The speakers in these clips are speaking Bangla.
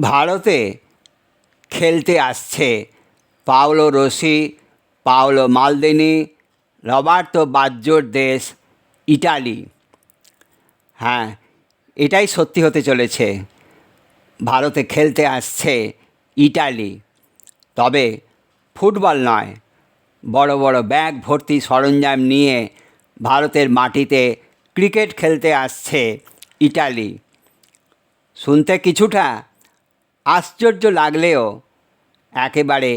ভারতে খেলতে আসছে Paolo Rossi, Paolo Maldini, Roberto বাজ্জোর দেশ, ইটালি। হ্যাঁ এটাই সত্যি হতে চলেছে। ভারতে খেলতে আসছে ইটালি। তবে ফুটবল নয়, বড় বড় ব্যাগ ভর্তি সরঞ্জাম নিয়ে ভারতের মাটিতে ক্রিকেট খেলতে আসছে ইটালি। শুনতে কিছুটা আশ্চর্য লাগলেও একেবারে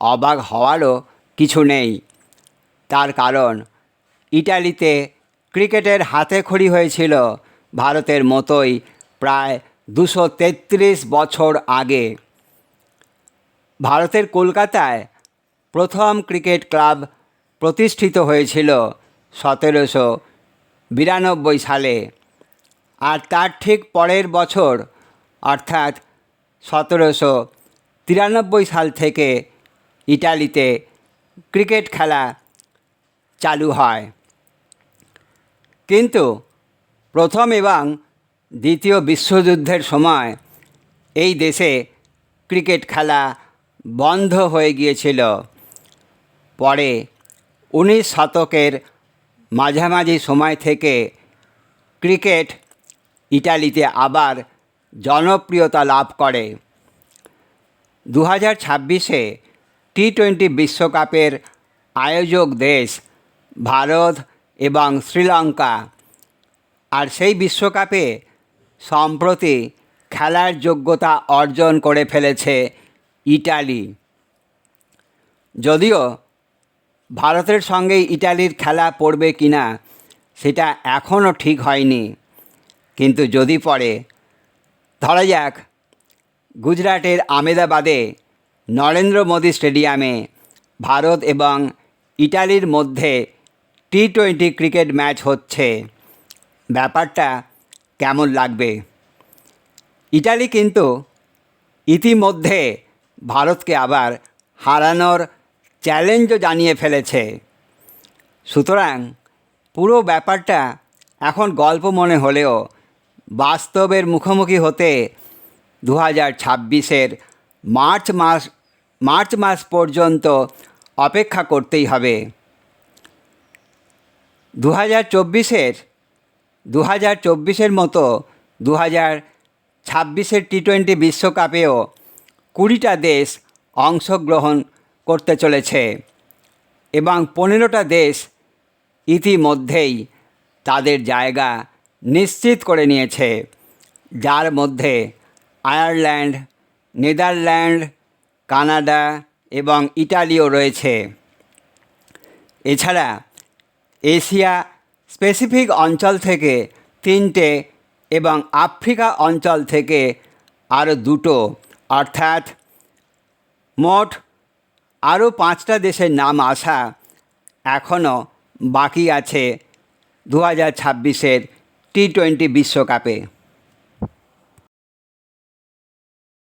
অবাক হওয়ারও কিছু নেই। তার কারণ, ইটালিতে ক্রিকেটের হাতে খড়ি হয়েছিল ভারতের মতোই প্রায় দুশো তেত্রিশ বছর আগে। ভারতের কলকাতায় প্রথম ক্রিকেট ক্লাব প্রতিষ্ঠিত হয়েছিল সতেরোশো বিরানব্বই সালে। আর তার ঠিক পরের বছর, অর্থাৎ সতেরোশো তিরানব্বই সাল থেকে ইটালিতে ক্রিকেট খেলা চালু হয়। কিন্তু প্রথম এবং দ্বিতীয় বিশ্বযুদ্ধের সময় এই দেশে ক্রিকেট খেলা বন্ধ হয়ে গিয়েছিল। পরে উনিশ শতকের মাঝামাঝি সময় থেকে ক্রিকেট ইটালিতে আবার জনপ্রিয়তা লাভ করে। দু হাজার ছাব্বিশে টি টোয়েন্টি বিশ্বকাপের আয়োজক দেশ ভারত এবং শ্রীলঙ্কা। আর সেই বিশ্বকাপে সম্প্রতি খেলার যোগ্যতা অর্জন করে ফেলেছে ইটালি। যদিও ভারতের সঙ্গে ইটালির খেলা পড়বে কিনা, সেটা এখনও ঠিক হয়নি। কিন্তু যদি পড়ে ধরা যাক, গুজরাটের আমেদাবাদে নরেন্দ্র মোদী স্টেডিয়ামে ভারত এবং ইটালির মধ্যে টি টোয়েন্টি ক্রিকেট ম্যাচ হচ্ছে। ব্যাপারটা কেমন লাগবে? ইটালি কিন্তু ইতিমধ্যে ভারতকে আবার হারানোর চ্যালেঞ্জও জানিয়ে ফেলেছে। সুতরাং পুরো ব্যাপারটা এখন গল্প মনে হলেও বাস্তবের মুখোমুখি হতে দু হাজার ছাব্বিশের মার্চ মাস মার্চ মাস পর্যন্ত অপেক্ষা করতেই হবে। দু হাজার চব্বিশের দু হাজার চব্বিশের মতো দু হাজার ছাব্বিশের টি টোয়েন্টি বিশ্বকাপেও কুড়িটা দেশ অংশগ্রহণ করতে চলেছে এবং পনেরোটা দেশ ইতিমধ্যেই তাদের জায়গা নিশ্চিত করে নিয়েছে। যার মধ্যে আয়ারল্যান্ড, নেদারল্যান্ড, কানাডা এবং ইটালিও রয়েছে। এছাড়া এশিয়া স্পেসিফিক অঞ্চল থেকে তিনটে এবং আফ্রিকা অঞ্চল থেকে আরও দুটো, অর্থাৎ মোট আরও পাঁচটা দেশের নাম আসা এখনও বাকি আছে দু হাজার ছাব্বিশের টি টোয়েন্টি বিশ্বকাপে।